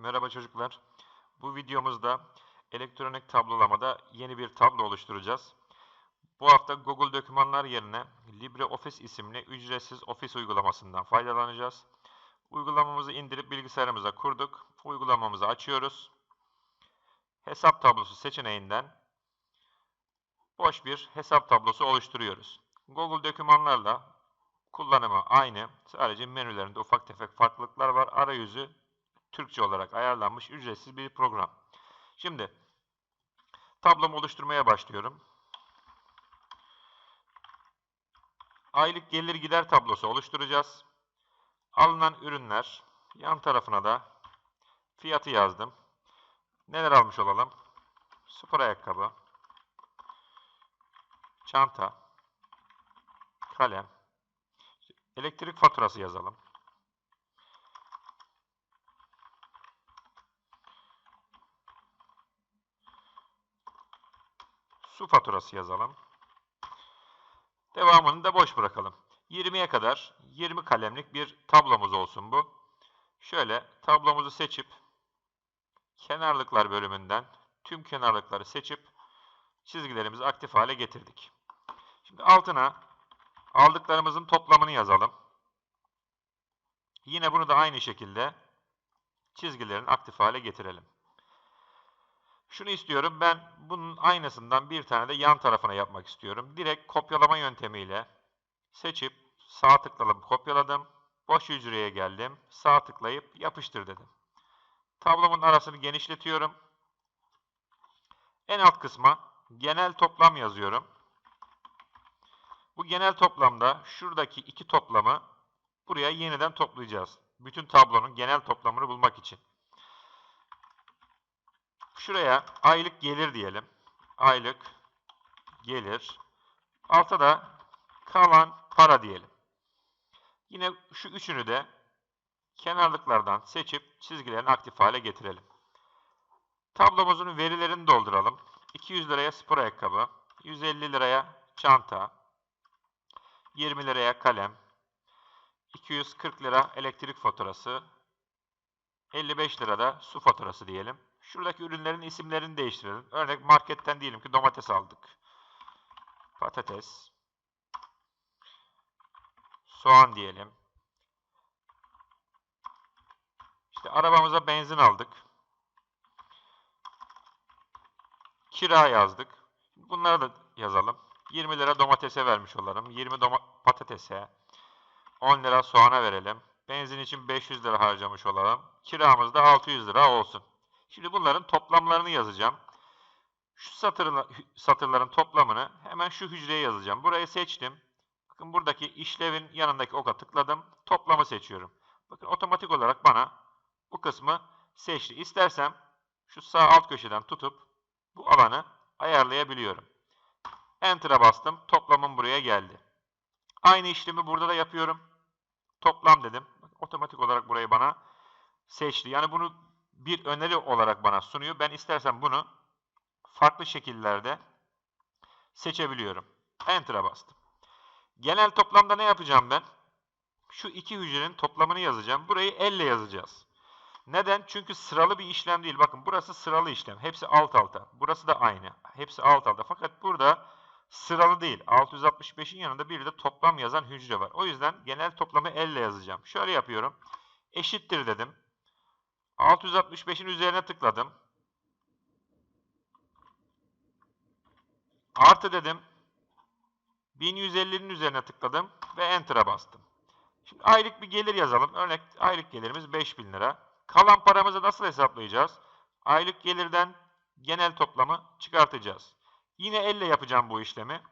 Merhaba çocuklar. Bu videomuzda elektronik tablolamada yeni bir tablo oluşturacağız. Bu hafta Google Dokümanlar yerine LibreOffice isimli ücretsiz ofis uygulamasından faydalanacağız. Uygulamamızı indirip bilgisayarımıza kurduk. Uygulamamızı açıyoruz. Hesap tablosu seçeneğinden boş bir hesap tablosu oluşturuyoruz. Google Dokümanlarla kullanımı aynı. Sadece menülerinde ufak tefek farklılıklar var. Arayüzü Türkçe olarak ayarlanmış ücretsiz bir program. Şimdi tablomu oluşturmaya başlıyorum. Aylık gelir gider tablosu oluşturacağız. Alınan ürünler yan tarafına da fiyatı yazdım. Neler almış olalım? Spor ayakkabı, çanta, kalem, elektrik faturası yazalım. Su faturası yazalım. Devamını da boş bırakalım. 20'ye kadar 20 kalemlik bir tablomuz olsun bu. Şöyle tablomuzu seçip kenarlıklar bölümünden tüm kenarlıkları seçip çizgilerimizi aktif hale getirdik. Şimdi altına aldıklarımızın toplamını yazalım. Yine bunu da aynı şekilde çizgilerin aktif hale getirelim. Şunu istiyorum. Ben bunun aynısından bir tane de yan tarafına yapmak istiyorum. Direkt kopyalama yöntemiyle seçip sağ tıkladım, kopyaladım. Boş hücreye geldim. Sağ tıklayıp yapıştır dedim. Tablomun arasını genişletiyorum. En alt kısma genel toplam yazıyorum. Bu genel toplamda şuradaki iki toplamı buraya yeniden toplayacağız. Bütün tablonun genel toplamını bulmak için. Şuraya aylık gelir diyelim. Aylık gelir. Altta da kalan para diyelim. Yine şu üçünü de kenarlıklardan seçip çizgilerini aktif hale getirelim. Tablomuzun verilerini dolduralım. 200 liraya spor ayakkabı, 150 liraya çanta, 20 liraya kalem, 240 lira elektrik faturası, 55 lirada su faturası diyelim. Şuradaki ürünlerin isimlerini değiştirelim. Örnek marketten diyelim ki domates aldık. Patates. Soğan diyelim. İşte arabamıza benzin aldık. Kira yazdık. Bunları da yazalım. 20 lira domatese vermiş olalım. 20 doma patatese. 10 lira soğana verelim. Benzin için 500 lira harcamış olalım. Kiramız da 600 lira olsun. Şimdi bunların toplamlarını yazacağım. Şu satırla, satırların toplamını hemen şu hücreye yazacağım. Burayı seçtim. Bakın buradaki işlevin yanındaki oka tıkladım. Toplamı seçiyorum. Bakın otomatik olarak bana bu kısmı seçti. İstersem şu sağ alt köşeden tutup bu alanı ayarlayabiliyorum. Enter'a bastım. Toplamım buraya geldi. Aynı işlemi burada da yapıyorum. Toplam dedim. Otomatik olarak burayı bana seçti. Yani bunu bir öneri olarak bana sunuyor. Ben istersen bunu farklı şekillerde seçebiliyorum. Enter'a bastım. Genel toplamda ne yapacağım ben? Şu iki hücrenin toplamını yazacağım. Burayı elle yazacağız. Neden? Çünkü sıralı bir işlem değil. Bakın burası sıralı işlem. Hepsi alt alta. Burası da aynı. Hepsi alt alta. Fakat burada sıralı değil. 665'in yanında bir de toplam yazan hücre var. O yüzden genel toplamı elle yazacağım. Şöyle yapıyorum. Eşittir dedim. 665'in üzerine tıkladım. Artı dedim. 1150'nin üzerine tıkladım ve Enter'a bastım. Şimdi aylık bir gelir yazalım. Örnek aylık gelirimiz 5000 lira. Kalan paramızı nasıl hesaplayacağız? Aylık gelirden genel toplamı çıkartacağız. Yine elle yapacağım bu işlemi.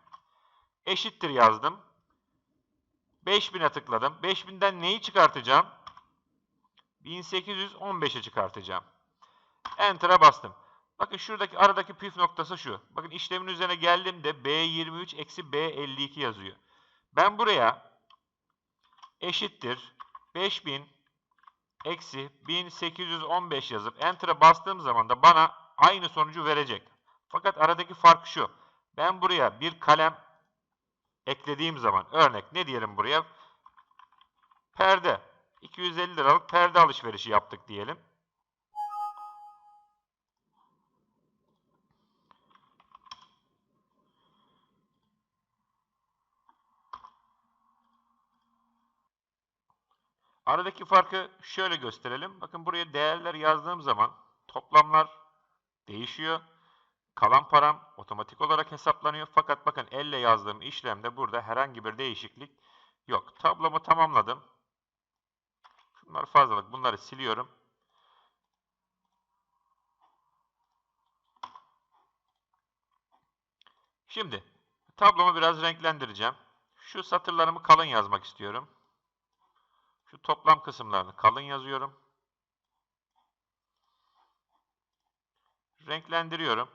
Eşittir yazdım. 5000'e tıkladım. 5000'den neyi çıkartacağım? 1815'e çıkartacağım. Enter'a bastım. Bakın şuradaki aradaki püf noktası şu. Bakın işlemin üzerine geldiğimde B23 eksi B52 yazıyor. Ben buraya eşittir 5000 eksi 1815 yazıp Enter'a bastığım zaman da bana aynı sonucu verecek. Fakat aradaki fark şu. Ben buraya bir kalem eklediğim zaman örnek ne diyelim buraya? Perde. 250 liralık perde alışverişi yaptık diyelim. Aradaki farkı şöyle gösterelim. Bakın buraya değerler yazdığım zaman toplamlar değişiyor. Kalan param otomatik olarak hesaplanıyor. Fakat bakın elle yazdığım işlemde burada herhangi bir değişiklik yok. Tablomu tamamladım. Şunlar fazlalık. Bunları siliyorum. Şimdi tablomu biraz renklendireceğim. Şu satırlarımı kalın yazmak istiyorum. Şu toplam kısımlarını kalın yazıyorum. Renklendiriyorum.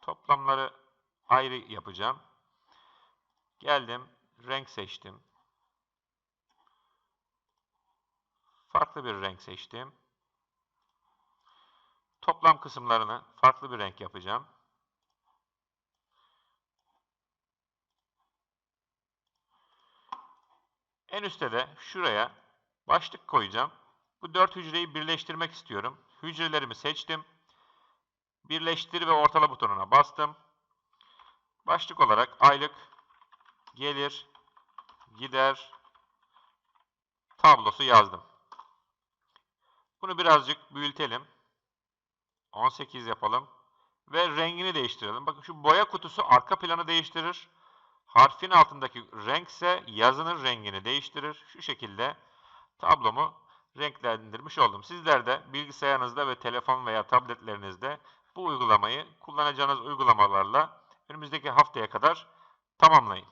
Toplamları ayrı yapacağım. Geldim, renk seçtim. Farklı bir renk seçtim. Toplam kısımlarını farklı bir renk yapacağım. En üstte de şuraya başlık koyacağım. Bu dört hücreyi birleştirmek istiyorum. Hücrelerimi seçtim. Birleştir ve ortala butonuna bastım. Başlık olarak aylık, gelir, gider, tablosu yazdım. Bunu birazcık büyütelim. 18 yapalım. Ve rengini değiştirelim. Bakın şu boya kutusu arka planı değiştirir. Harfin altındaki renkse yazının rengini değiştirir. Şu şekilde tablomu renklendirmiş oldum. Sizler de bilgisayarınızda ve telefon veya tabletlerinizde bu uygulamayı kullanacağınız uygulamalarla önümüzdeki haftaya kadar tamamlayın.